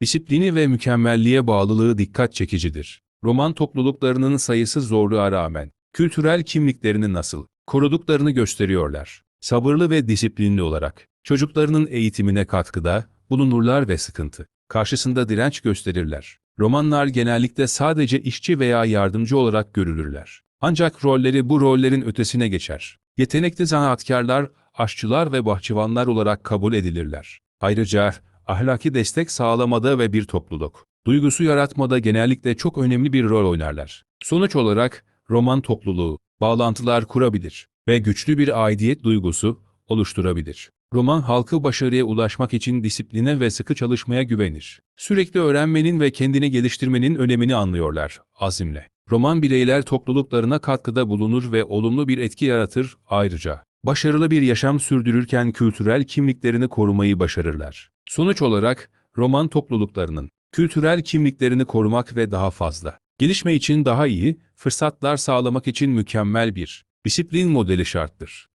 Disiplini ve mükemmelliğe bağlılığı dikkat çekicidir. Roman topluluklarının sayısı zorluğa rağmen kültürel kimliklerini nasıl koruduklarını gösteriyorlar. Sabırlı ve disiplinli olarak çocuklarının eğitimine katkıda bulunurlar ve sıkıntı karşısında direnç gösterirler. Romanlar genellikle sadece işçi veya yardımcı olarak görülürler. Ancak rolleri bu rollerin ötesine geçer. Yetenekli zanaatkarlar, aşçılar ve bahçıvanlar olarak kabul edilirler. Ayrıca ahlaki destek sağlamada ve bir topluluk duygusu yaratmada genellikle çok önemli bir rol oynarlar. Sonuç olarak roman topluluğu bağlantılar kurabilir ve güçlü bir aidiyet duygusu oluşturabilir. Roman halkı başarıya ulaşmak için disipline ve sıkı çalışmaya güvenir. Sürekli öğrenmenin ve kendini geliştirmenin önemini anlıyorlar azimle. Roman bireyler topluluklarına katkıda bulunur ve olumlu bir etki yaratır ayrıca. Başarılı bir yaşam sürdürürken kültürel kimliklerini korumayı başarırlar. Sonuç olarak roman topluluklarının kültürel kimliklerini korumak ve daha fazla gelişme için daha iyi fırsatlar sağlamak için mükemmel bir disiplin modeli şarttır.